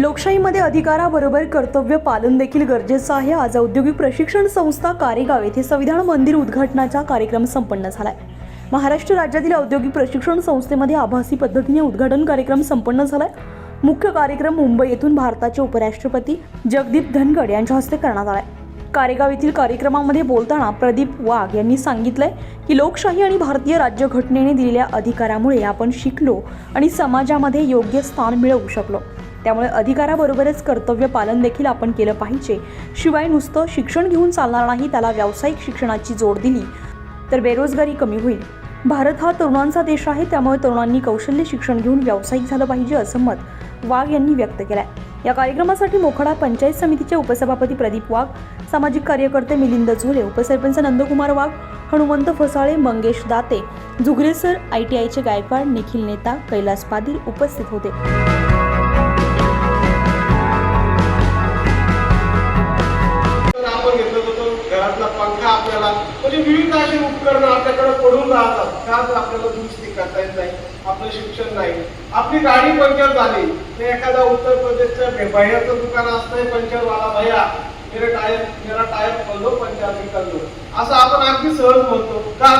लोकशाहीमध्ये अधिकाराबरोबर कर्तव्य पालन देखील गरजेचं आहे. आज औद्योगिक प्रशिक्षण संस्था कारेगाव येथे संविधान मंदिर उद्घाटनाचा कार्यक्रम संपन्न झाला आहे महाराष्ट्र राज्यातील औद्योगिक प्रशिक्षण संस्थेमध्ये आभासी पद्धतीने उद्घाटन कार्यक्रम संपन्न झाला आहे मुख्य कार्यक्रम मुंबई येथून भारताचे उपराष्ट्रपती जगदीप धनगड यांच्या हस्ते करण्यात आलाय. कारेगाव येथील कार्यक्रमामध्ये बोलताना प्रदीप वाघ यांनी सांगितलंय की लोकशाही आणि भारतीय राज्यघटनेने दिलेल्या अधिकारामुळे आपण शिकलो आणि समाजामध्ये योग्य स्थान मिळवू शकलो. त्यामुळे अधिकाराबरोबरच कर्तव्य पालन देखील आपण केलं पाहिजे. शिवाय नुसतं शिक्षण घेऊन चालणार नाही त्याला व्यावसायिक शिक्षणाची जोड दिली तर बेरोजगारी कमी होईल. भारत हा तरुणांचा देश आहे त्यामुळे तरुणांनी कौशल्य शिक्षण घेऊन व्यावसायिक झालं पाहिजे असं मत वाघ यांनी व्यक्त केलंय. या कार्यक्रमासाठी मोखडा पंचायत समितीचे उपसभापती प्रदीप वाघ सामाजिक कार्यकर्ते मिलिंद झोले उपसरपंच नंदकुमार वाघ हनुमंत फसाळे मंगेश दाते जुगरेसर आय टी आयचे गायकवाड निखिल नेता कैलास पाटील उपस्थित होते. पंखा आपल्याला. म्हणजे विविध अशी उपकरणं आपल्याकडे पडून राहतात. त्या आपल्याला दुरुस्ती करता येत नाही. आपलं शिक्षण नाही. आपली गाडी पंक्चर झाली. तर एखादा उत्तर प्रदेशच्या भैयाचं दुकान असतंय पंक्चरवाला भैया मेरे टायर मेरा टायर खोल पंचर निकल असं आपण अगदी सहज म्हणतो का?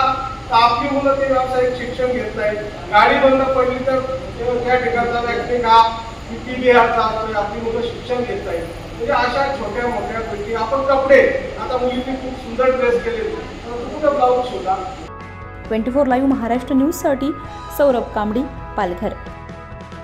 तर आपली मुलं ते व्यावसायिक शिक्षण घेत नाहीत. गाडी बंद पडली तर त्या ठिकाणचा व्यक्ती का? किती बिहारचा असतोय. आपली मुलं शिक्षण घेत नाहीत. म्हणजे अशा छोट्या मोठ्या गोष्टी. आपण कपडे आता मुलीने खूप सुंदर ड्रेस केले कुठं ब्लाऊज शिवला ट्वेंटी फोर लाईव्ह महाराष्ट्र न्यूजसाठी सौरभ कांबडी पालघर.